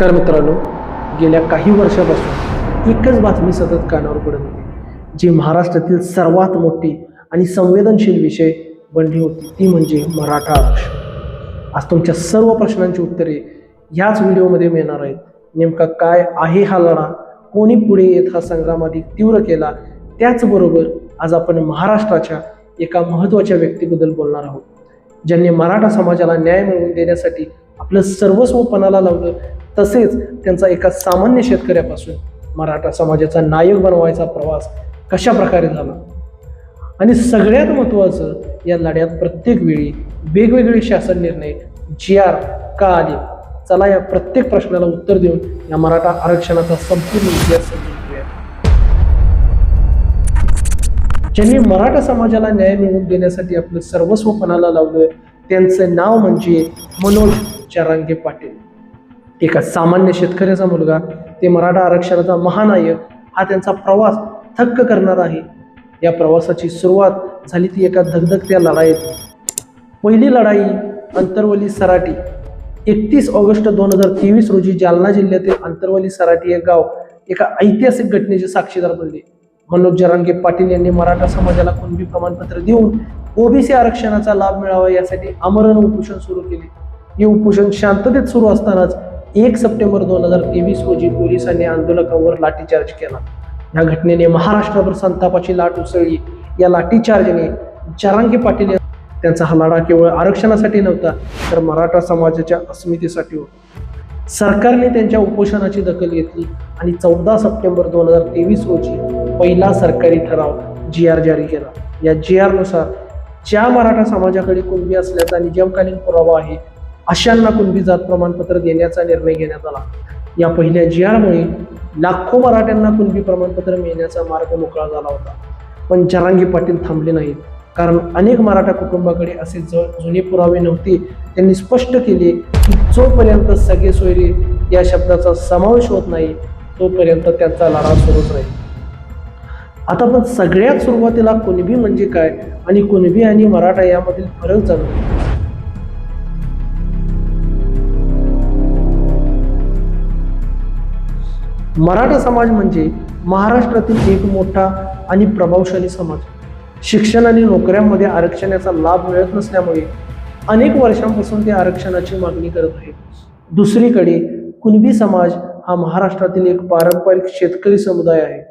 नमस्कार मित्रांनो. गेल्या काही वर्षापासून एकच बातमी सतत कानावर पडत होती जी महाराष्ट्रातील सर्वात मोठी आणि संवेदनशील विषय बनली होती ती म्हणजे मराठा आरक्षण. आज तुमच्या सर्व प्रश्नांची उत्तरे ह्याच व्हिडिओमध्ये मिळणार आहेत. नेमका काय आहे हा लढा? कोणी पुढे येत हा संग्राम अधिक तीव्र केला? त्याचबरोबर आज आपण महाराष्ट्राच्या एका महत्त्वाच्या व्यक्तीबद्दल बोलणार आहोत ज्यांनी मराठा समाजाला न्याय मिळवून देण्यासाठी आपलं सर्वस्व पणाला लावलं तसेच त्यांचा एका सामान्य शेतकऱ्यापासून मराठा समाजाचा नायक बनवायचा प्रवास कशा प्रकारे झाला? आणि सगळ्यात महत्त्वाचं या लढ्यात प्रत्येक वेळी वेगवेगळे शासन निर्णय जी आर का आले? चला या प्रत्येक प्रश्नाला उत्तर देऊन या मराठा आरक्षणाचा संपूर्ण इतिहास समजून घेऊया. ज्यांनी मराठा समाजाला न्याय मिळवून देण्यासाठी आपलं सर्वस्व पणाला लावलं त्यांचं नाव म्हणजे मनोज चरांगे पाटील. एका सामान्य शेतकऱ्याचा मुलगा ते मराठा आरक्षणाचा महानायक हा त्यांचा प्रवास थक्क करणार आहे. या प्रवासाची सुरुवात झाली ती एका धगधगत्या लढाईत. पहिली लढाई अंतरवली सराटी. एकतीस ऑगस्ट दोन हजार तेवीस रोजी जालना जिल्ह्यातील अंतरवली सराटी हे गाव एका ऐतिहासिक घटनेचे साक्षीदार बनले. मनोज जरांगे पाटील यांनी मराठा समाजाला कुणबी प्रमाणपत्र देऊन ओबीसी आरक्षणाचा लाभ मिळावा यासाठी आमरण उपोषण सुरू केले. हे उपोषण शांततेत सुरू असतानाच एक सप्टेंबर दोन हजार तेवीस रोजी पोलिसांनी आंदोलकांवर लाठीचार्ज केला. या घटनेने महाराष्ट्रभर संतापाची लाट उसळली. या लाठीचार्जने जरांगे पाटील त्यांचा हा लढा केवळ आरक्षणासाठी नव्हता तर मराठा समाजाच्या अस्मितेसाठी होता. सरकारने त्यांच्या उपोषणाची दखल घेतली आणि चौदा सप्टेंबर दोन हजार तेवीस रोजी पहिला सरकारी ठराव जी आर जारी केला. या जी आरनुसार ज्या मराठा समाजाकडे कुणबी असल्याचा निजामकालीन पुरावा आहे अशांना कुणबी जात प्रमाणपत्र देण्याचा निर्णय घेण्यात आला. या पहिल्या जी आरमुळे लाखो मराठ्यांना कुणबी प्रमाणपत्र मिळण्याचा मार्ग मोकळा झाला होता. पण जरांगी पाटील थांबले नाहीत. कारण अनेक मराठा कुटुंबाकडे असे ज जुने पुरावे नव्हते. त्यांनी स्पष्ट केले की जोपर्यंत सगळे सोयरे या शब्दाचा समावेश होत नाही तोपर्यंत त्यांचा लढा सुरूच राहील. आता पण सगळ्यात सुरुवातीला कुणबी म्हणजे काय आणि कुणबी आणि मराठा यामधील फरक जाणून मराठा समाज म्हणजे महाराष्ट्रातील एक मोठा आणि प्रभावशाली समाज. शिक्षण आणि नोकऱ्यांमध्ये आरक्षणाचा लाभ मिळत नसल्यामुळे अनेक वर्षांपासून ते आरक्षणाची मागणी करत आहे दुसरीकडे कुणबी समाज हा महाराष्ट्रातील एक पारंपरिक शेतकरी समुदाय आहे.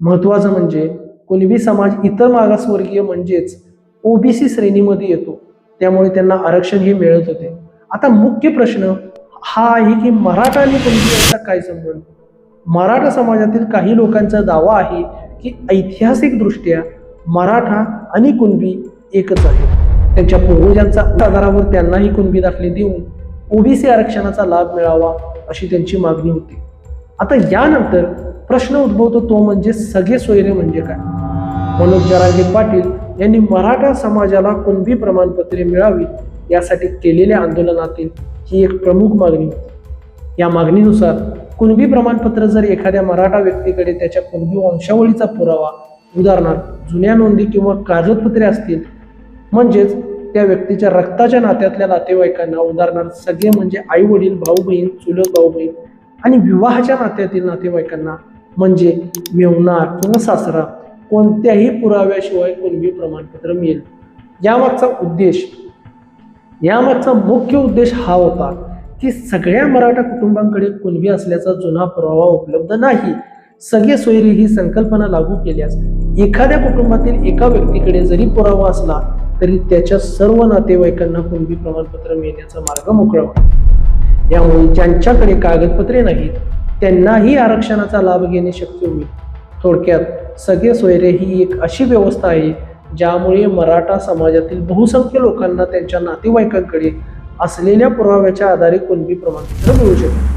महत्त्वाचं म्हणजे कुणबी समाज इतर मागासवर्गीय म्हणजेच ओबीसी श्रेणीमध्ये येतो. त्यामुळे त्यांना आरक्षण हे मिळत होते. आता मुख्य प्रश्न हा आहे की मराठा आणि कुणबी यांचा काय संबंध? मराठा समाजातील काही लोकांचा दावा आहे की ऐतिहासिकदृष्ट्या मराठा आणि कुणबी एकच आहे त्यांच्या पूर्वजांच्या आधारावर त्यांनाही कुणबी दाखले देऊन ओबीसी आरक्षणाचा लाभ मिळावा अशी त्यांची मागणी होती. आता यानंतर प्रश्न उद्भवतो तो म्हणजे सगळे सोयरे म्हणजे काय? मनोज जरांगे पाटील यांनी मराठा समाजाला कुणबी प्रमाणपत्रे मिळावी यासाठी केलेल्या आंदोलनातील ही एक प्रमुख मागणी होती. या मागणीनुसार कुणबी प्रमाणपत्र जर एखाद्या मराठा व्यक्तीकडे त्याच्या कुणबी वंशावळीचा पुरावा उदाहरणार्थ जुन्या नोंदी किंवा कागदपत्रे असतील म्हणजेच त्या व्यक्तीच्या रक्ताच्या नात्यातल्या नातेवाईकांना उदाहरणार्थ सगळे म्हणजे आई वडील भाऊ बहीण चुलत भाऊ बहीण आणि विवाहाच्या नात्यातील नातेवाईकांना म्हणजे मेवना किंवा सासरा कोणत्याही पुराव्याशिवाय कुणबी प्रमाणपत्र मिळेल. यामागचा उद्देश यामागचा मुख्य उद्देश हा होता की सगळ्या मराठा कुटुंबांकडे कुणबी असल्याचा जुना पुरावा उपलब्ध नाही. सगळे सोयरी ही संकल्पना लागू केल्यास एखाद्या कुटुंबातील एका व्यक्तीकडे जरी पुरावा असला तरी त्याच्या सर्व नातेवाईकांना कुणबी प्रमाणपत्र मिळण्याचा मार्ग मोकळा यामुळे ज्यांच्याकडे कागदपत्रे नाहीत त्यांनाही आरक्षणाचा लाभ घेणे शक्य होईल. थोडक्यात सगळे सोयरे ही एक अशी व्यवस्था आहे ज्यामुळे मराठा समाजातील बहुसंख्य लोकांना त्यांच्या नातेवाईकांकडे असलेल्या पुराव्याच्या आधारे कुणबी प्रमाणपत्र मिळू शकते?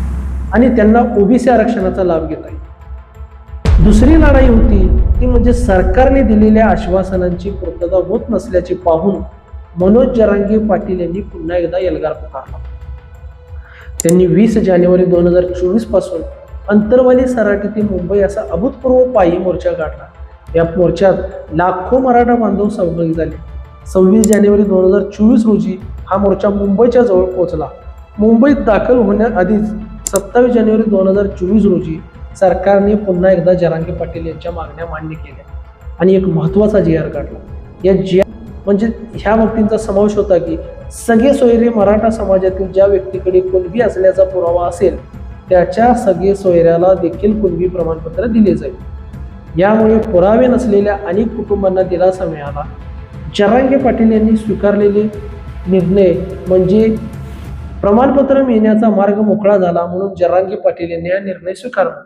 आणि त्यांना ओबीसी आरक्षणाचा लाभ घेता येईल. दुसरी लढाई होती ती म्हणजे सरकारने दिलेल्या आश्वासनांची पूर्तता होत नसल्याचे पाहून मनोज जरांगे पाटील यांनी पुन्हा एकदा एल्गार पुकारला. त्यांनी वीस जानेवारी दोन हजार चोवीसपासून अंतरवाली सराटी ते मुंबई असा अभूतपूर्व पायी मोर्चा काढला या मोर्चात लाखो मराठा बांधव सहभागी झाले. सव्वीस जानेवारी दोन हजार चोवीस रोजी हा मोर्चा मुंबईच्या जवळ पोहोचला. मुंबईत दाखल होण्याआधीच सत्तावीस जानेवारी दोन हजार चोवीस रोजी सरकारने पुन्हा एकदा जरांगे पाटील यांच्या मागण्या मान्य केल्या आणि एक महत्त्वाचा जी आर काढला. या जी म्हणजे ह्या बाबतींचा समावेश होता की सगळे सोयरे मराठा समाजातील ज्या व्यक्तीकडे कुणबी असल्याचा पुरावा असेल त्याच्या सगळे सोयऱ्याला देखील कुणबी प्रमाणपत्र दिले जाईल. यामुळे पुरावे नसलेल्या अनेक कुटुंबांना दिलासा मिळाला. जरांगे पाटील यांनी स्वीकारलेले निर्णय म्हणजे प्रमाणपत्र मिळण्याचा मार्ग मोकळा झाला म्हणून जरांगी पाटील यांनी हा निर्णय स्वीकारला.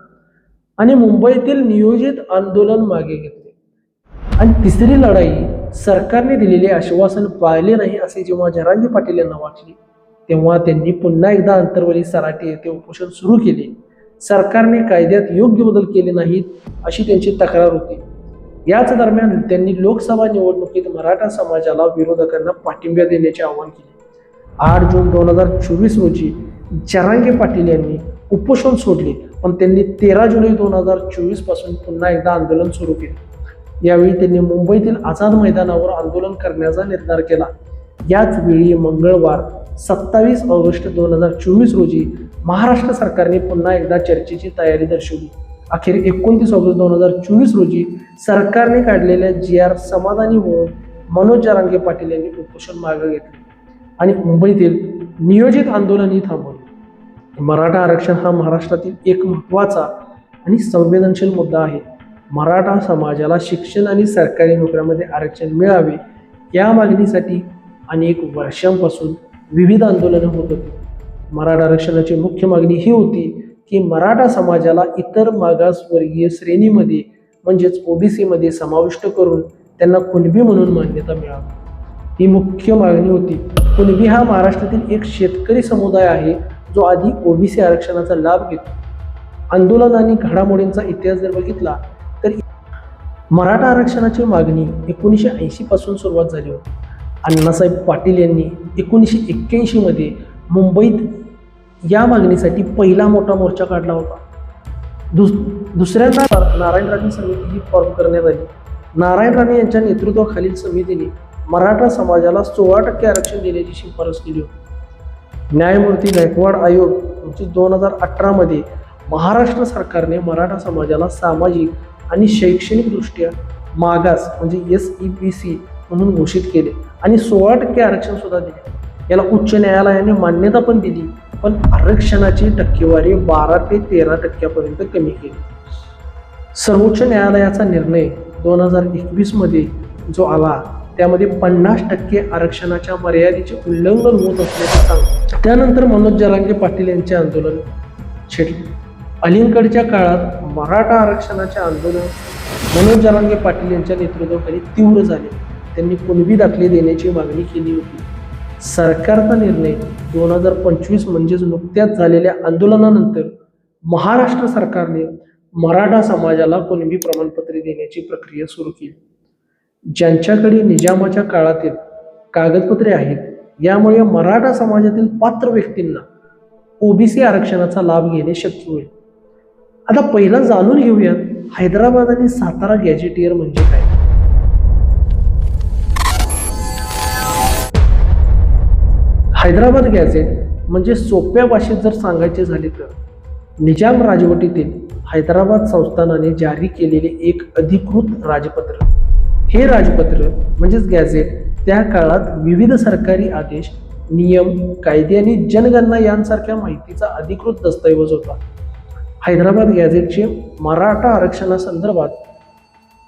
आणि मुंबईतील नियोजित आंदोलन मागे घेतले. आणि तिसरी लढाई सरकारने दिलेले आश्वासन पाळले नाही असे जेव्हा जरांगी पाटील यांना वाटले तेव्हा त्यांनी पुन्हा एकदा अंतर्वली सराटे येथे उपोषण सुरू केले. सरकारने कायद्यात योग्य बदल केले नाहीत अशी त्यांची तक्रार होती. याच दरम्यान त्यांनी लोकसभा निवडणुकीत मराठा समाजाला विरोधकांना पाठिंबा देण्याचे आवाहन केले. आठ जून दोन हजार चोवीस रोजी जरांगे पाटील यांनी उपोषण सोडले पण त्यांनी तेरा जुलै दोन हजार चोवीसपासून पुन्हा एकदा आंदोलन सुरू केले. यावेळी त्यांनी मुंबईतील आझाद मैदानावर आंदोलन करण्याचा निर्धार केला. याच वेळी मंगळवार सत्तावीस ऑगस्ट दोन हजार चोवीस रोजी महाराष्ट्र सरकारने पुन्हा एकदा चर्चेची तयारी दर्शवली. अखेर एकोणतीस ऑगस्ट दोन हजार चोवीस रोजी सरकारने काढलेल्या जी आर समाधानी होऊन मनोज जरांगे पाटील यांनी उपोषण मागे घेतले. आणि मुंबईतील नियोजित आंदोलनही थांबवले. मराठा आरक्षण हा महाराष्ट्रातील एक महत्त्वाचा आणि संवेदनशील मुद्दा आहे. मराठा समाजाला शिक्षण आणि सरकारी नोकऱ्यामध्ये आरक्षण मिळावे या मागणीसाठी अनेक वर्षांपासून विविध आंदोलनं होत होती. मराठा आरक्षणाची मुख्य मागणी ही होती की मराठा समाजाला इतर मागासवर्गीय श्रेणीमध्ये म्हणजेच ओबीसीमध्ये समाविष्ट करून त्यांना कुणबी म्हणून मान्यता मिळावी. ही मुख्य मागणी होती. कुणबी हा महाराष्ट्रातील एक शेतकरी समुदाय आहे जो आधी ओबीसी आरक्षणाचा लाभ घेतो. आंदोलन आणि घडामोडींचा इतिहास जर बघितला तर मराठा आरक्षणाची मागणी एकोणीसशे ऐंशी पासून सुरुवात झाली होती. अण्णासाहेब पाटील यांनी एकोणीसशे एक्क्याऐंशीमध्ये मुंबईत या मागणीसाठी पहिला मोठा मोर्चा काढला होता. दुस दुसऱ्यांदा नारायण राणे समिती ही फॉर्म करण्यात आली. नारायण राणे यांच्या नेतृत्वाखालील समितीने मराठा समाजाला सोळा टक्के आरक्षण देण्याची शिफारस केली होती. न्यायमूर्ती गायकवाड आयोग यांची दोन हजार अठरामध्ये महाराष्ट्र सरकारने मराठा समाजाला सामाजिक आणि शैक्षणिकदृष्ट्या मागास म्हणजे एस ई पी सी म्हणून घोषित केले आणि सोळा टक्के आरक्षण सुद्धा दिले. याला उच्च न्यायालयाने मान्यता पण दिली. पण आरक्षणाची टक्केवारी बारा ते तेरा टक्क्यापर्यंत कमी केली. सर्वोच्च न्यायालयाचा निर्णय दोन हजार एकवीसमध्ये जो आला त्यामध्ये पन्नास टक्के आरक्षणाच्या मर्यादेचे उल्लंघन होत असल्याचे सांग त्यानंतर मनोज जरांगे पाटील यांचे आंदोलन छेडले. अलीकडच्या काळात मराठा आरक्षणाचे आंदोलन मनोज जरांगे पाटील यांच्या नेतृत्वाखाली तीव्र झाले. त्यांनी कुणबी दाखले देण्याची मागणी केली होती. सरकारचा निर्णय दोन हजार पंचवीस म्हणजेच नुकत्याच झालेल्या आंदोलनानंतर महाराष्ट्र सरकारने मराठा समाजाला कुणबी प्रमाणपत्रे देण्याची प्रक्रिया सुरू केली. ज्यांच्याकडे निजामाच्या काळातील कागदपत्रे आहेत यामुळे मराठा समाजातील पात्र व्यक्तींना ओबीसी आरक्षणाचा लाभ घेणे शक्य होईल. आता पहिला जाणून घेऊयात हैदराबाद आणि सातारा गॅजेटियर म्हणजे काय? हैदराबाद गॅझेट म्हणजे सोप्या भाषेत जर सांगायचे झाले तर. निजाम राजवटीतील हैदराबाद संस्थानाने जारी केलेले एक अधिकृत राजपत्र. हे राजपत्र म्हणजेच गॅझेट त्या काळात विविध सरकारी आदेश नियम कायदे आणि जनगणना यांसारख्या माहितीचा अधिकृत दस्तऐवज होता. हैदराबाद गॅझेटचे मराठा आरक्षणासंदर्भात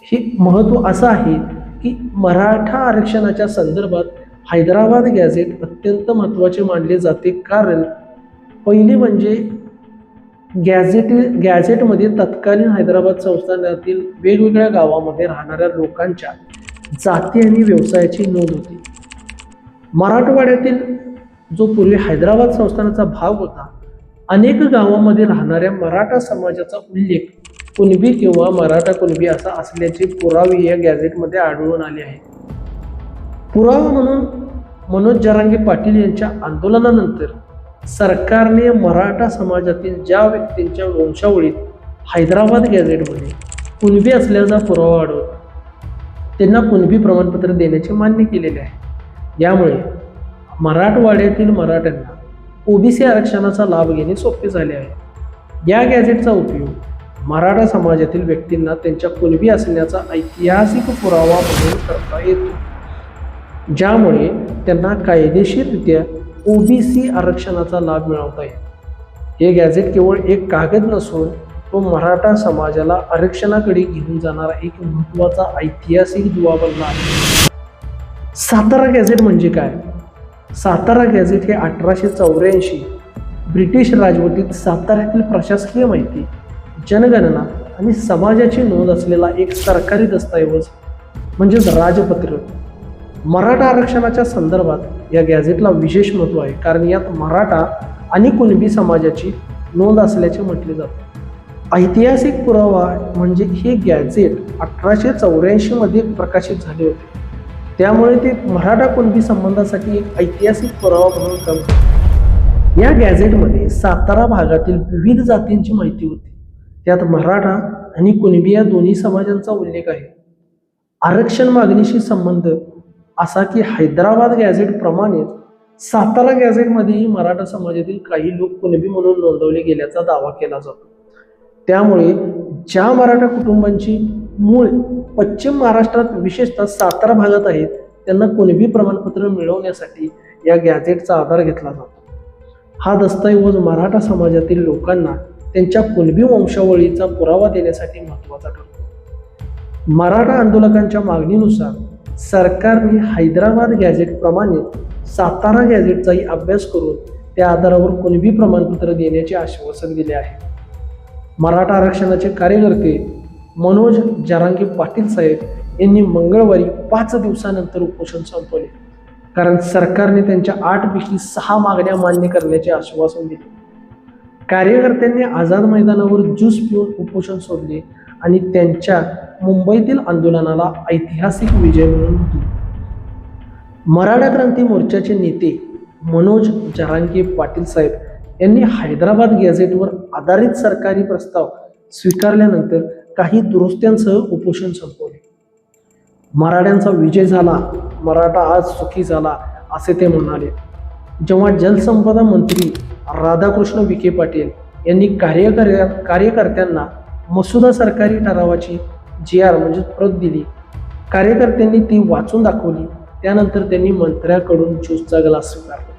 हे महत्त्व असं आहे की मराठा आरक्षणाच्या संदर्भात हैदराबाद गॅझेट अत्यंत महत्त्वाचे मानले जाते कारण पहिली म्हणजे गॅझेट गॅझेटमध्ये तत्कालीन हैदराबाद संस्थानातील वेगवेगळ्या गावामध्ये राहणाऱ्या लोकांच्या जाती आणि व्यवसायाची नोंद होती. मराठवाड्यातील जो पूर्वी हैदराबाद संस्थानाचा भाग होता अनेक गावामध्ये राहणाऱ्या मराठा समाजाचा उल्लेख कुणबी किंवा मराठा कुणबी असा असल्याचे पुरावे या गॅझेटमध्ये आढळून आले आहेत. पुरावा म्हणून मनोज जरांगे पाटील यांच्या आंदोलनानंतर सरकारने मराठा समाजातील ज्या व्यक्तींच्या वंशावळीत हैदराबाद गॅझेटमध्ये कुणबी असल्याचा पुरावा आढळतो त्यांना कुणबी प्रमाणपत्र देण्याचे मान्य केलेले आहे. यामुळे मराठवाड्यातील मराठ्यांना ओबीसी आरक्षणाचा लाभ घेणे सोपे झाले आहे. या गॅझेटचा उपयोग मराठा समाजातील व्यक्तींना त्यांच्या कुणबी असण्याचा ऐतिहासिक पुरावा म्हणून करता येतो. ज्यामुळे त्यांना कायदेशीररित्या ओ बी सी आरक्षणाचा लाभ मिळवता येईल. हे गॅझेट केवळ एक कागद नसून तो मराठा समाजाला आरक्षणाकडे घेऊन जाणारा एक महत्त्वाचा ऐतिहासिक दुवा बनला आहे. सातारा गॅझेट म्हणजे काय? सातारा गॅझेट हे अठराशे चौऱ्याऐंशी ब्रिटिश राजवटीत साताऱ्यातील प्रशासकीय माहिती जनगणना आणि समाजाची नोंद असलेला एक सरकारी दस्तऐवज म्हणजेच राजपत्र मराठा आरक्षणाच्या संदर्भात या गॅझेटला विशेष महत्त्व आहे. कारण यात मराठा आणि कुणबी समाजाची नोंद असल्याचे म्हटले जाते. ऐतिहासिक पुरावा म्हणजे हे गॅझेट अठराशे चौऱ्याऐंशीमध्ये प्रकाशित झाले होते. त्यामुळे ते मराठा कुणबी संबंधासाठी एक ऐतिहासिक पुरावा म्हणून काम या गॅझेटमध्ये सातारा भागातील विविध जातींची माहिती होती. त्यात मराठा आणि कुणबी या दोन्ही समाजांचा उल्लेख आहे. आरक्षण मागणीशी संबंध असा की हैदराबाद गॅझेट प्रमाणेच सातारा गॅझेटमध्येही मराठा समाजातील काही लोक कुणबी म्हणून नोंदवले गेल्याचा दावा केला जातो. त्यामुळे ज्या मराठा कुटुंबांची मूळ पश्चिम महाराष्ट्रात विशेषतः सातारा भागात आहेत त्यांना कुणबी प्रमाणपत्र मिळवण्यासाठी या गॅझेटचा आधार घेतला जातो. हा दस्तऐवज मराठा समाजातील लोकांना त्यांच्या कुणबी वंशावळीचा पुरावा देण्यासाठी महत्त्वाचा ठरतो. मराठा आंदोलकांच्या मागणीनुसार सरकारने हैदराबाद गॅझेटप्रमाणे सातारा गॅझेटचाही अभ्यास करून त्या आधारावर कुणबी प्रमाणपत्र देण्याचे आश्वासन दिले आहे. मराठा आरक्षणाचे कार्यकर्ते मनोज जरांगे पाटील साहेब यांनी मंगळवारी पाच दिवसानंतर उपोषण संपवले. कारण सरकारने त्यांच्या आठपैकी सहा मागण्या मान्य करण्याचे आश्वासन दिले. कार्यकर्त्यांनी आझाद मैदानावर ज्यूस पिऊन उपोषण सोडले आणि त्यांच्या मुंबईतील आंदोलनाला ऐतिहासिक विजय म्हणून मराठा क्रांती मोर्चाचे नेते मनोज जरांगे पाटील साहेब यांनी हैदराबाद गॅझेटवर आधारित सरकारी प्रस्ताव स्वीकारल्यानंतर काही दुरुस्त्यांसह उपोषण संपवले. मराठ्यांचा विजय झाला मराठा आज सुखी झाला असे ते म्हणाले. जेव्हा जलसंपदा मंत्री राधाकृष्ण विखे पाटील यांनी कार्यकर्त्या कार्यकर्त्यांना मसुदा सरकारी ठरावाची जी आर म्हणजे प्रत दिली. कार्यकर्त्यांनी ती वाचून दाखवली. त्यानंतर त्यांनी मंत्र्याकडून ज्यूसचा ग्लास स्वीकारला.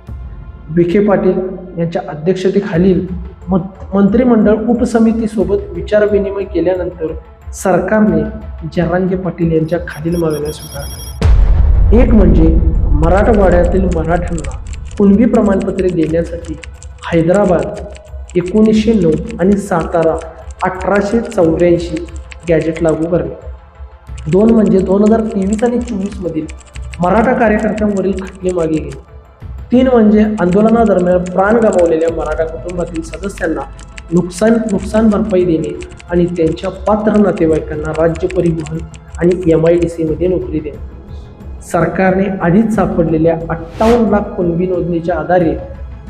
विखे पाटील यांच्या अध्यक्षतेखालील मंत्रिमंडळ उपसमितीसोबत विचारविनिमय केल्यानंतर सरकारने जरांगे पाटील यांच्या खालील मागण्या स्वीकारल्या. एक म्हणजे मराठवाड्यातील मराठ्यांना कुणबी प्रमाणपत्रे देण्यासाठी हैदराबाद एकोणीसशे नऊ आणि सातारा अठराशे चौऱ्याऐंशी गॅजेट लागू करणे. दोन म्हणजे दोन हजार तेवीस आणि चोवीसमधील मराठा कार्यकर्त्यांवरील खटले मागे घेणे. तीन म्हणजे आंदोलनादरम्यान प्राण गमावलेल्या मराठा कुटुंबातील सदस्यांना नुकसान नुकसान भरपाई देणे आणि त्यांच्या पात्र नातेवाईकांना राज्य परिवहन आणि एम आय डी सीमध्ये नोकरी देणे. सरकारने आधीच सापडलेल्या अठ्ठावन्न लाख कुणबी नोंदणीच्या आधारे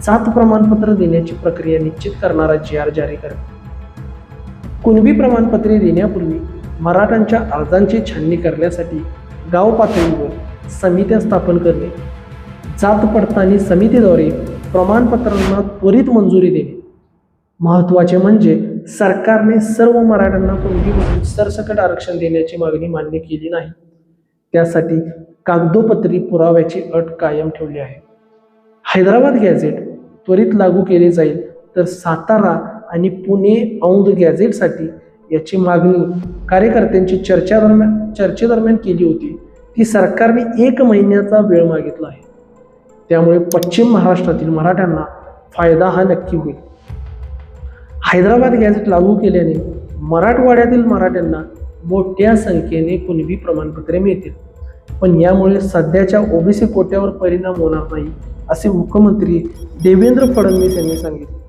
जात प्रमाणपत्र देण्याची प्रक्रिया निश्चित करणारा जी आर जारी करणे. कुणबी प्रमाणपत्रे देण्यापूर्वी मराठ्यांच्या अर्जांची छाननी करण्यासाठी गाव पातळीवर समित्या स्थापन करणे जात पडताळणी समितीद्वारे प्रमाणपत्रांना त्वरित मंजुरी देणे. महत्त्वाचे म्हणजे सरकारने सर्व मराठ्यांना कुणबीमधून सरसकट आरक्षण देण्याची मागणी मान्य केली नाही. त्यासाठी कागदोपत्री पुराव्याची अट कायम ठेवली आहे. हैदराबाद गॅझेट त्वरित लागू केले जाईल तर सातारा आणि पुणे औंध गॅझेटसाठी याची मागणी कार्यकर्त्यांची चर्चा दरम्यान चर्चेदरम्यान केली होती. ती सरकारने एक महिन्याचा वेळ मागितला आहे. त्यामुळे पश्चिम महाराष्ट्रातील मराठ्यांना फायदा हा नक्की होईल. हैदराबाद गॅझेट लागू केल्याने मराठवाड्यातील मराठ्यांना मोठ्या संख्येने कुणबी प्रमाणपत्रे मिळतील. पण यामुळे सध्याच्या ओबीसी कोट्यावर परिणाम होणार नाही असे मुख्यमंत्री देवेंद्र फडणवीस यांनी सांगितले.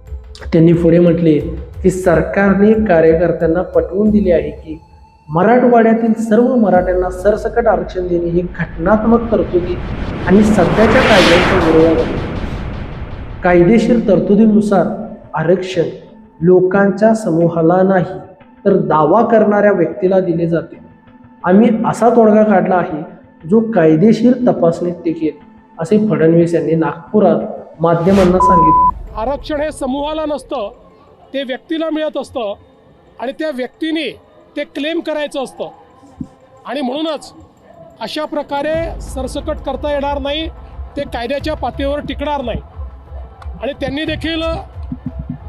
त्यांनी पुढे म्हटले की सरकारने कार्यकर्त्यांना पटवून दिले आहे की मराठवाड्यातील सर्व मराठ्यांना सरसकट आरक्षण देणे ही घटनात्मक तरतुदी आणि सध्याच्या कायद्यांच्या विरोधात कायदेशीर तरतुदीनुसार आरक्षण लोकांच्या समूहाला नाही तर दावा करणाऱ्या व्यक्तीला दिले जाते. आम्ही असा तोडगा काढला आहे जो कायदेशीर तपासणीत टिकेल असे फडणवीस यांनी नागपुरात माध्यमांना सांगितलं. आरक्षण हे समूहाला नसतं ते व्यक्तीला मिळत असतं आणि त्या व्यक्तीने ते क्लेम करायचं असतं. आणि म्हणूनच अशा प्रकारे सरसकट करता येणार नाही ते कायद्याच्या पातळीवर टिकणार नाही. आणि त्यांनी देखील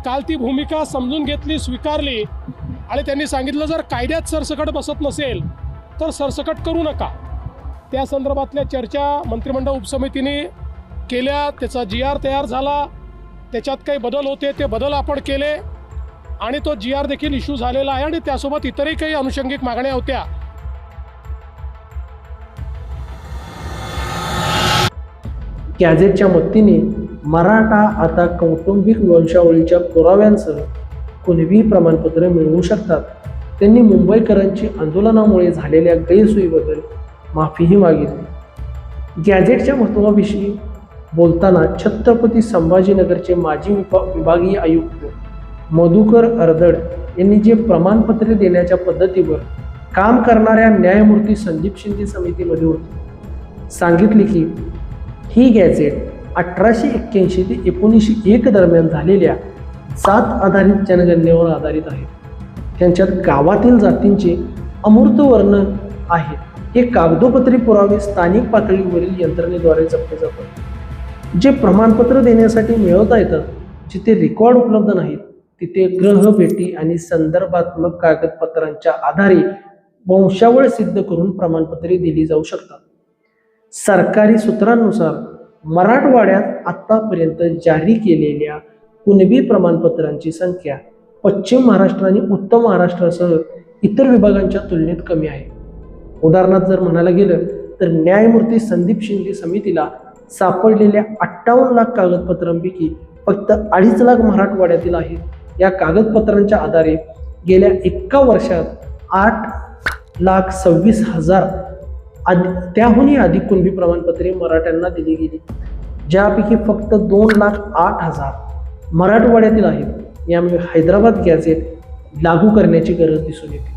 काल ती भूमिका समजून घेतली स्वीकारली. आणि त्यांनी सांगितलं जर कायद्यात सरसकट बसत नसेल तर सरसकट करू नका. त्या संदर्भातल्या चर्चा मंत्रिमंडळ उपसमितीने केल्या त्याचा जी आर तयार झाला त्याच्यात काही बदल होते ते बदल आपण केले आणि तो जी आर देखील इश्यू झालेला आहे आणि त्यासोबत इतरही काही अनुषंगिक मागण्या होत्या. गॅझेटच्या मदतीने मराठा आता कौटुंबिक वंशावळीच्या पुराव्यांसह कुणबी प्रमाणपत्र मिळवू शकतात. त्यांनी मुंबईकरांची आंदोलनामुळे झालेल्या गैरसोयीबद्दल माफीही मागितली. गॅझेटच्या महत्त्वाविषयी बोलताना छत्रपती संभाजीनगरचे माजी विभा विभागीय आयुक्त मधुकर अर्दड यांनी जे प्रमाणपत्रे देण्याच्या पद्धतीवर काम करणाऱ्या न्यायमूर्ती संदीप शिंदे समितीमध्ये होते सांगितले की ही गॅझेट अठराशे एक्क्याऐंशी ते एकोणीसशे एक दरम्यान झालेल्या जात आधारित जनगणनेवर आधारित आहे. त्यांच्यात गावातील जातींचे अमूर्त वर्णन आहे. हे कागदोपत्री पुरावे स्थानिक पातळीवरील यंत्रणेद्वारे जपले जातात. जे प्रमाणपत्र देण्यासाठी मिळवता येतं जिथे रेकॉर्ड उपलब्ध नाहीत तिथे ग्रह भेटी आणि संदर्भात्मक कागदपत्रांच्या आधारे वंशावळ सिद्ध करून प्रमाणपत्रे दिली जाऊ शकतात. सरकारी सूत्रांनुसार मराठवाड्यात आतापर्यंत जारी केलेल्या कुणबी प्रमाणपत्रांची संख्या पश्चिम महाराष्ट्र आणि उत्तर महाराष्ट्रासह इतर विभागांच्या तुलनेत कमी आहे. उदाहरणार्थ जर म्हणायला गेलं तर न्यायमूर्ती संदीप शिंदे समितीला सापडलेल्या अठ्ठावन्न लाख कागदपत्रांपैकी फक्त अडीच लाख मराठवाड्यातील आहेत. या कागदपत्रांच्या आधारे गेल्या एका वर्षात आठ लाख सव्वीस हजार आधी त्याहूनही अधिक कुणबी प्रमाणपत्रे मराठ्यांना दिली गेली. ज्यापैकी फक्त दोन लाख आठ हजार मराठवाड्यातील आहेत. यामुळे हैदराबाद गॅझेट लागू करण्याची गरज दिसून येते.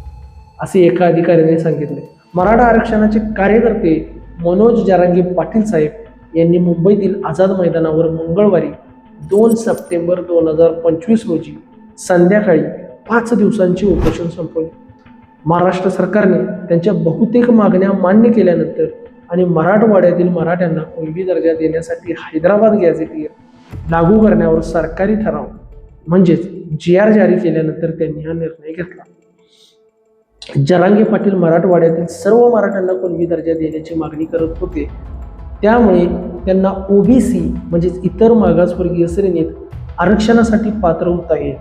असे एका अधिकाऱ्याने सांगितले. मराठा आरक्षणाचे कार्यकर्ते मनोज जारांगी पाटील साहेब यांनी मुंबईतील आझाद मैदानावर मंगळवारी दोन सप्टेंबर दोन हजार पंचवीस रोजी संध्याकाळी पाच दिवसांची उपोषण संपवले. महाराष्ट्र सरकारने त्यांच्या बहुतेक मागण्या मान्य केल्यानंतर आणि मराठवाड्यातील मराठ्यांना कुणबी दर्जा देण्यासाठी हैदराबाद गॅझेटियर लागू करण्यावर सरकारी ठराव म्हणजेच जी आर जारी केल्यानंतर त्यांनी हा निर्णय घेतला. जरांगे पाटील मराठवाड्यातील सर्व मराठ्यांना कुणबी दर्जा देण्याची मागणी करत होते. त्यामुळे त्यांना ओ बी सी म्हणजेच इतर मागासवर्गीय श्रेणीत आरक्षणासाठी पात्र होता येईल.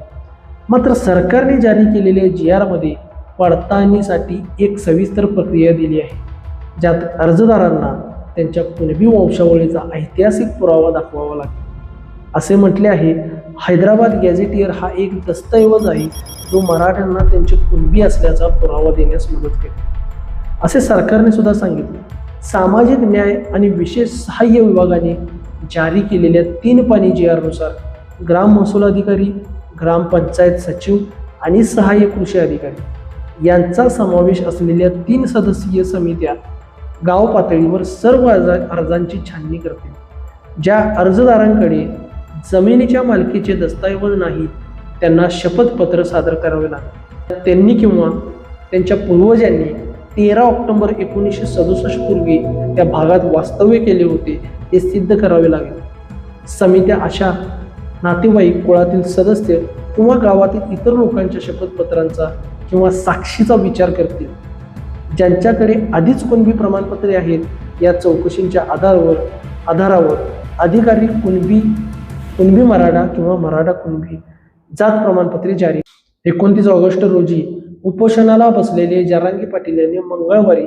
मात्र सरकारने जारी केलेल्या जी आरमध्ये पडताळणीसाठी एक सविस्तर प्रक्रिया दिली आहे. ज्यात अर्जदारांना त्यांच्या कुणबी वंशावळीचा ऐतिहासिक पुरावा दाखवावा लागेल. असे म्हटले आहे हैदराबाद गॅझेटियर हा एक दस्तऐवज आहे जो मराठ्यांना त्यांचे कुणबी असल्याचा पुरावा देण्यास मदत केली असे सरकारने सुद्धा सांगितले. सामाजिक न्याय आणि विशेष सहाय्य विभागाने जारी केलेल्या तीन पाणी जी आरनुसार ग्राम महसूल अधिकारी ग्रामपंचायत सचिव आणि सहाय्य कृषी अधिकारी यांचा समावेश असलेल्या तीन सदस्यीय समित्या गाव पातळीवर सर्व अर्जा अर्जांची छाननी करतील. ज्या अर्जदारांकडे जमिनीच्या मालकीचे दस्तऐवज नाहीत त्यांना शपथपत्र सादर करावे लागेल त्यांनी किंवा त्यांच्या पूर्वजांनी तेरा ऑक्टोबर एकोणीसशे सदुसष्ट पूर्वी त्या भागात वास्तव्य केले होते हे सिद्ध करावे लागेल. समित्या अशा नातेवाईक कुळातील सदस्य किंवा गावातील इतर लोकांच्या शपथपत्रांचा किंवा साक्षीचा विचार करतील. ज्यांच्याकडे आधीच कुणबी प्रमाणपत्रे आहेत या चौकशींच्या आधारावर आधारावर अधिकारी कुणबी कुणबी मराठा किंवा मराठा कुणबी जात प्रमाणपत्रे जारी. एकोणतीस ऑगस्ट रोजी उपोषणाला बसलेले जरांगी पाटील यांनी मंगळवारी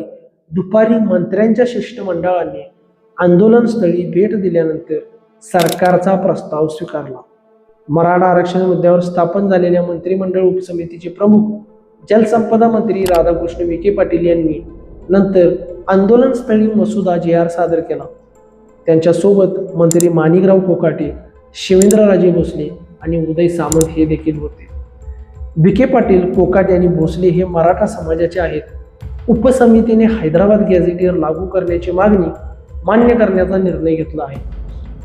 दुपारी मंत्र्यांच्या शिष्टमंडळाने आंदोलनस्थळी भेट दिल्यानंतर सरकारचा प्रस्ताव स्वीकारला. मराठा आरक्षण मुद्द्यावर स्थापन झालेल्या मंत्रिमंडळ उपसमितीचे प्रमुख जलसंपदा मंत्री राधाकृष्ण विखे पाटील यांनी नंतर आंदोलनस्थळी मसुदा जे आर सादर केला. त्यांच्यासोबत मंत्री माणिकराव कोकाटे शिवेंद्रराजे भोसले आणि उदय सामंत हे देखील होते. विखे पाटील कोकाट आणि भोसले हे मराठा समाजाचे आहेत. उपसमितीने हैदराबाद गॅझेटियर लागू करण्याची मागणी मान्य करण्याचा निर्णय घेतला आहे.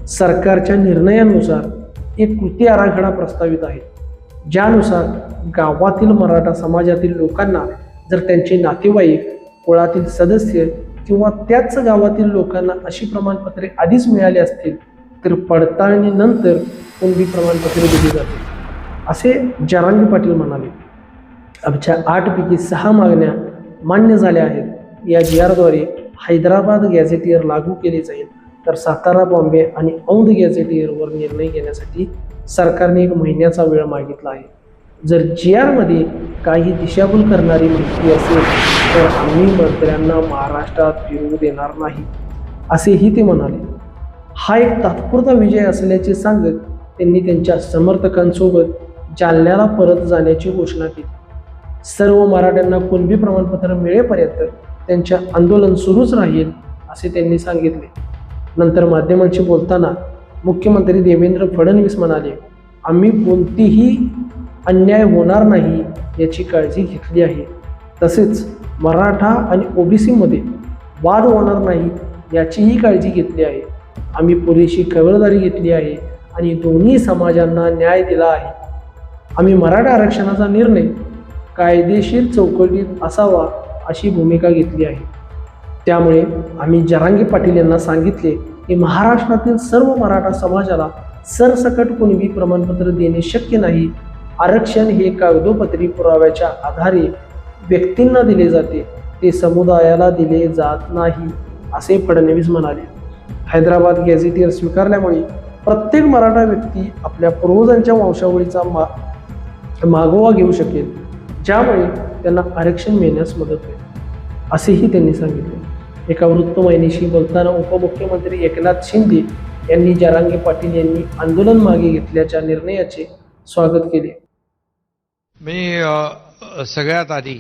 सरकारच्या निर्णयानुसार एक कृती आराखडा प्रस्तावित आहे. ज्यानुसार गावातील मराठा समाजातील लोकांना जर त्यांचे नातेवाईक कुळातील सदस्य किंवा त्याच गावातील लोकांना अशी प्रमाणपत्रे आधीच मिळाली असतील तर पडताळणीनंतर कोणती प्रमाणपत्रे दिली जातील? असे जरांगी पाटील म्हणाले आमच्या आठपैकी सहा मागण्या मान्य झाल्या आहेत. या जी आरद्वारे हैदराबाद गॅझेटियर लागू केले जाईल. तर सातारा बॉम्बे आणि औंध गॅझेटियरवर निर्णय घेण्यासाठी सरकारने एक महिन्याचा वेळ मागितला आहे. जर जी आरमध्ये काही दिशाभूल करणारी माहिती असेल तर आम्ही मंत्र्यांना महाराष्ट्रात फिरवू देणार नाही. असेही ते म्हणाले. हा एक तात्पुरता विजय असल्याचे सांगत त्यांनी त्यांच्या समर्थकांसोबत जालन्याला परत जाण्याची घोषणा केली. सर्व मराठ्यांना कुणबी प्रमाणपत्र मिळेपर्यंत त्यांचे आंदोलन सुरूच राहील असे त्यांनी सांगितले. नंतर माध्यमांशी बोलताना मुख्यमंत्री देवेंद्र फडणवीस म्हणाले आम्ही कोणतीही अन्याय होणार नाही याची काळजी घेतली आहे. तसेच मराठा आणि ओबीसीमध्ये वाद होणार नाही याचीही काळजी घेतली आहे. आम्ही पुरेशी खबरदारी घेतली आहे आणि दोन्ही समाजांना न्याय दिला आहे. आम्ही मराठा आरक्षणाचा निर्णय कायदेशीर चौकटीत असावा अशी भूमिका घेतली आहे. त्यामुळे आम्ही जरांगी पाटील यांना सांगितले की महाराष्ट्रातील सर्व मराठा समाजाला सरसकट कुणबी प्रमाणपत्र देणे शक्य नाही. आरक्षण हे कागदोपत्री पुराव्याच्या आधारे व्यक्तींना दिले जाते. ते समुदायाला दिले जात नाही असे फडणवीस म्हणाले. हैदराबाद गॅझेटियर स्वीकारल्यामुळे प्रत्येक मराठा व्यक्ती आपल्या पूर्वजांच्या वंशावळीचा मा मागोवा घेऊ शकेल. ज्यामुळे त्यांना आरक्षण मिळण्यास मदत होईल. असेही त्यांनी सांगितले. एका वृत्तवाहिनीशी बोलताना उपमुख्यमंत्री एकनाथ शिंदे यांनी जरांगे पाटील यांनी आंदोलन मागे घेतल्याच्या निर्णयाचे स्वागत केले. मी सगळ्यात आधी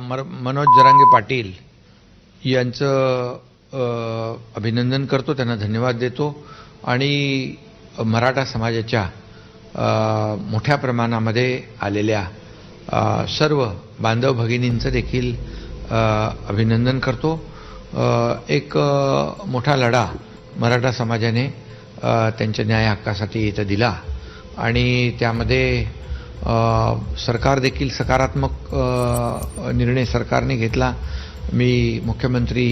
मर मनोज जरांगे पाटील यांचं अभिनंदन करतो त्यांना धन्यवाद देतो. आणि मराठा समाजाच्या मोठ्या प्रमाणामध्ये आलेल्या सर्व बांधव भगिनींचं देखील अभिनंदन करतो. एक मोठा लढा मराठा समाजाने त्यांच्या न्याय हक्कासाठी इथं दिला. आणि त्यामध्ये सरकार देखील सकारात्मक निर्णय सरकारने घेतला. मी मुख्यमंत्री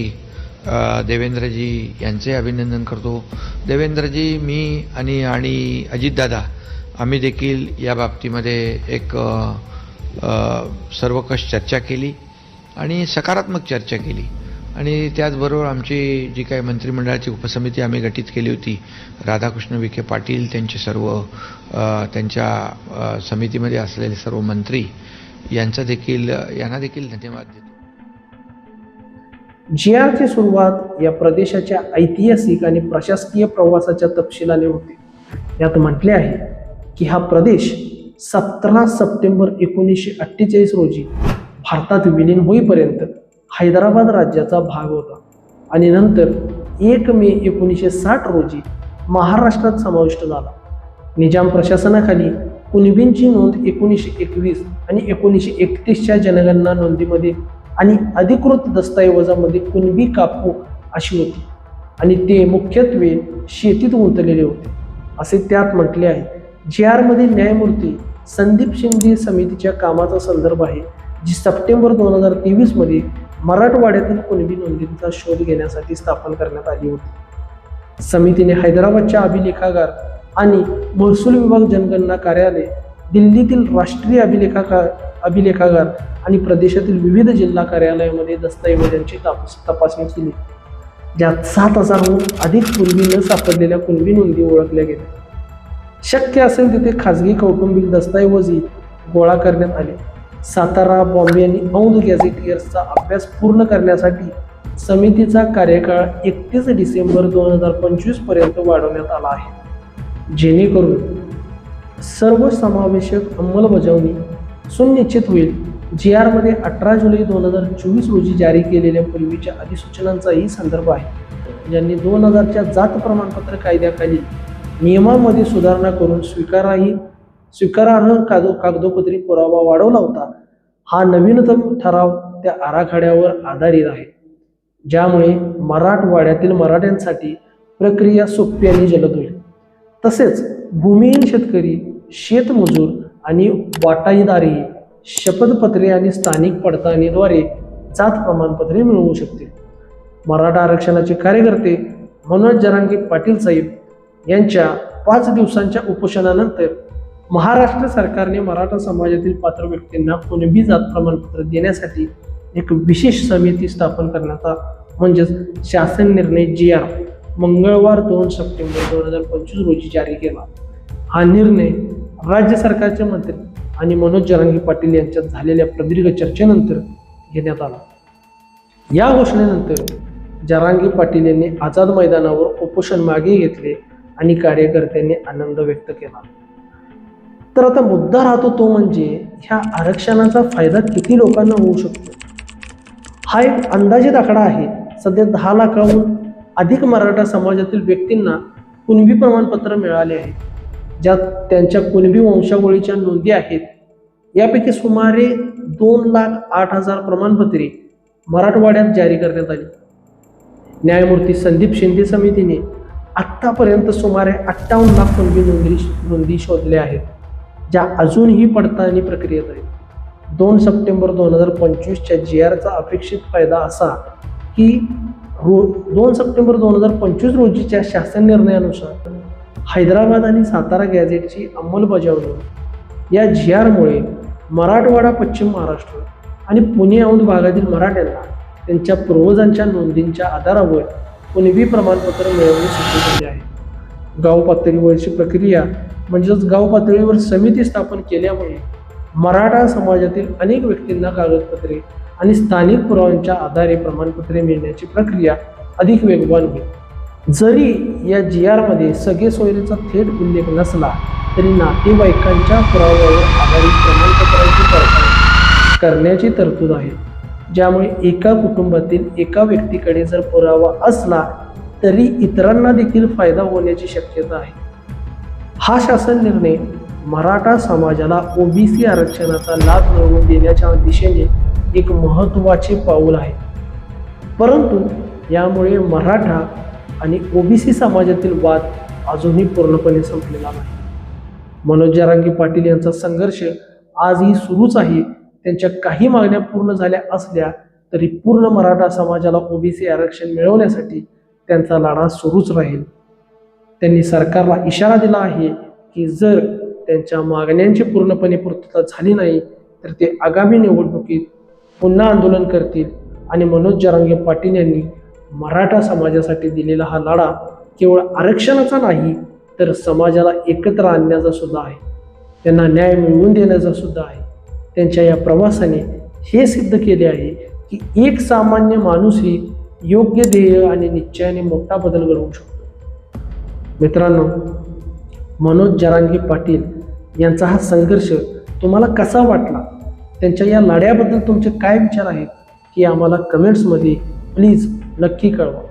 देवेंद्रजी यांचे अभिनंदन करतो. देवेंद्रजी मी आणि आणि अजितदादा आम्ही देखील या बाबतीमध्ये एक सर्वकष चर्चा केली आणि सकारात्मक चर्चा केली. आणि त्याचबरोबर आमची जी काही मंत्रिमंडळाची उपसमिती आम्ही गठीत केली होती राधाकृष्ण विखे पाटील त्यांचे सर्व त्यांच्या समितीमध्ये असलेले सर्व मंत्री यांचा देखील यांना देखील धन्यवाद देतो. जी आरची सुरुवात या प्रदेशाच्या ऐतिहासिक आणि प्रशासकीय प्रवासाच्या तपशिलाने होते. यात म्हटले आहे की हा प्रदेश सतरा सप्टेंबर एकोणीसशे अठ्ठेचाळीस रोजी भारतात विलीन होईपर्यंत हैदराबाद राज्याचा भाग होता. आणि नंतर एक मे एकोणीसशे साठ रोजी महाराष्ट्रात समाविष्ट झाला. निजाम प्रशासनाखाली कुणबींची नोंद एकोणीसशे एकवीस आणि एकोणीसशे एकतीसच्या जनगणना नोंदीमध्ये आणि अधिकृत दस्तऐवजामध्ये कुणबी कापू अशी होती. आणि ते मुख्यत्वे शेतीत गुंतलेले होते. असे त्यात म्हटले आहे. जी आरमध्ये न्यायमूर्ती संदीप शिंदे समितीच्या कामाचा संदर्भ आहे जी सप्टेंबर दोन हजार तेवीसमध्ये मराठवाड्यातील कुणबी नोंदींचा शोध घेण्यासाठी स्थापन करण्यात आली होती. समितीने हैदराबादच्या अभिलेखागार आणि महसूल विभाग जनगणना कार्यालय दिल्लीतील राष्ट्रीय अभिलेखाका अभिलेखागार आणि प्रदेशातील विविध जिल्हा कार्यालयामध्ये दस्तऐवजांची ताप तपासणी केली. ज्यात सात हजारहून अधिक कुणबी न सापडलेल्या कुणबी नोंदी ओळखल्या गेल्या. शक्य असेल तिथे खाजगी कौटुंबिक दस्तऐवजी गोळा करण्यात आले. सातारा बॉम्बे आणि औंध गॅझेटियर्सचा अभ्यास पूर्ण करण्यासाठी समितीचा कार्यकाळ एकतीस डिसेंबर दोन हजार पंचवीसपर्यंत वाढवण्यात आला आहे. जेणेकरून सर्व समावेशक अंमलबजावणी सुनिश्चित होईल. जी आरमध्ये अठरा जुलै दोन हजार चोवीस रोजी जारी केलेल्या पूर्वीच्या अधिसूचनांचाही संदर्भ आहे. ज्यांनी दोन हजारच्या जात प्रमाणपत्र कायद्याखाली नियमांमध्ये सुधारणा करून स्वीकाराही स्वीकारार्ह कागद कागदोपत्री पुरावा वाढवला होता. हा नवीनतम ठराव त्या आराखड्यावर आधारित आहे. ज्यामुळे मराठवाड्यातील मराठ्यांसाठी प्रक्रिया सोपी आणि जलद होईल. तसेच भूमिहीन शेतकरी शेतमजूर आणि वाटाईदारी शपथपत्रे आणि स्थानिक पडताळणीद्वारे जात प्रमाणपत्रे मिळवू शकतील. मराठा आरक्षणाचे कार्यकर्ते मनोज जरांगी पाटील साहेब यांच्या पाच दिवसांच्या उपोषणानंतर महाराष्ट्र सरकारने मराठा समाजातील पात्र व्यक्तींना कुणबी जात प्रमाणपत्र देण्यासाठी एक विशेष समिती स्थापन करण्याचा म्हणजेच शासन निर्णय जी आर मंगळवार दोन सप्टेंबर दोन हजार पंचवीस रोजी जारी केला. हा निर्णय राज्य सरकारचे मंत्री आणि मनोज जरांगी पाटील यांच्यात झालेल्या प्रदीर्घ चर्चेनंतर घेण्यात आला. या घोषणेनंतर जरांगी पाटील यांनी आझाद मैदानावर उपोषण मागे घेतले. आणि कार्यकर्त्यांनी आनंद व्यक्त केला. तर आता मुद्दा राहतो तो म्हणजे ह्या आरक्षणाचा फायदा किती लोकांना होऊ शकतो? हा एक अंदाजित आकडा आहे. सध्या दहा लाखाहून अधिक मराठा समाजातील व्यक्तींना कुणबी प्रमाणपत्र मिळाले आहे. ज्यात त्यांच्या कुणबी वंशावळीच्या नोंदी आहेत. यापैकी सुमारे दोन लाख आठ हजार प्रमाणपत्रे मराठवाड्यात जारी करण्यात आली. न्यायमूर्ती संदीप शिंदे समितीने आत्तापर्यंत सुमारे अठ्ठावन्न लाख कुणबी नोंदी नोंदी शोधल्या आहेत ज्या अजूनही पडताळणी प्रक्रियेत आहेत. दोन सप्टेंबर दोन हजार पंचवीसच्या जी आरचा अपेक्षित फायदा असा की रो दोन सप्टेंबर दोन हजार पंचवीस रोजीच्या शासन निर्णयानुसार हैदराबाद आणि सातारा गॅझेटची अंमलबजावणी या जी आरमुळे मराठवाडा पश्चिम महाराष्ट्र आणि पुणे औंध भागातील मराठ्यांना त्यांच्या पूर्वजांच्या नोंदींच्या आधारावर कुणबी प्रमाणपत्र मिळवणे सोपे झाले आहे. गाव पातळीवरची प्रक्रिया म्हणजेच गाव पातळीवर समिती स्थापन केल्यामुळे मराठा समाजातील अनेक व्यक्तींना कागदपत्रे आणि स्थानिक पुराव्यांच्या आधारे प्रमाणपत्रे मिळण्याची प्रक्रिया अधिक वेगवान होईल. जरी या जी आरमध्ये सगळे सोयरीचा थेट उल्लेख नसला तरी नातेवाईकांच्या पुराव्यावर आधारित प्रमाणपत्रांची पडताळणी करण्याची तरतूद आहे. ज्यामुळे एका कुटुंबातील एका व्यक्तीकडे जर पुरावा असला तरी इतरांना देखील फायदा होण्याची शक्यता आहे. हा शासन निर्णय मराठा समाजाला ओबीसी आरक्षणाचा लाभ मिळवून देण्याच्या दिशेने एक महत्त्वाचे पाऊल आहे. परंतु यामुळे मराठा आणि ओबीसी समाजातील वाद अजूनही पूर्णपणे संपलेला नाही. मनोज जरांगी पाटील यांचा संघर्ष आजही सुरूच आहे. त्यांच्या काही मागण्या पूर्ण झाल्या असल्या तरी पूर्ण मराठा समाजाला ओबीसी आरक्षण मिळवण्यासाठी त्यांचा लढा सुरूच राहील. त्यांनी सरकारला इशारा दिला आहे की जर त्यांच्या मागण्यांची पूर्णपणे पूर्तता झाली नाही तर ते आगामी निवडणुकीत पुन्हा आंदोलन करतील आणि मनोज जरांगे पाटील यांनी मराठा समाजासाठी दिलेला हा लढा केवळ आरक्षणाचा नाही तर समाजाला एकत्र आणण्याचा सुद्धा आहे. त्यांना न्याय मिळवून देण्याचा सुद्धा आहे. त्यांच्या या प्रवासाने हे सिद्ध केले आहे की एक सामान्य माणूसही योग्य ध्येय आणि निश्चयाने मोठा बदल घडवू शकतो. मित्रांनो मनोज जरांगी पाटील यांचा हा संघर्ष तुम्हाला कसा वाटला? त्यांच्या या लढ्याबद्दल तुमचे काय विचार आहेत? की आम्हाला कमेंट्समध्ये प्लीज नक्की कळवा.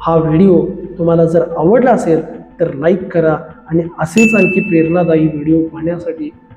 हा व्हिडिओ तुम्हाला जर आवडला असेल तर लाईक करा आणि असेच आणखी प्रेरणादायी व्हिडिओ पाहण्यासाठी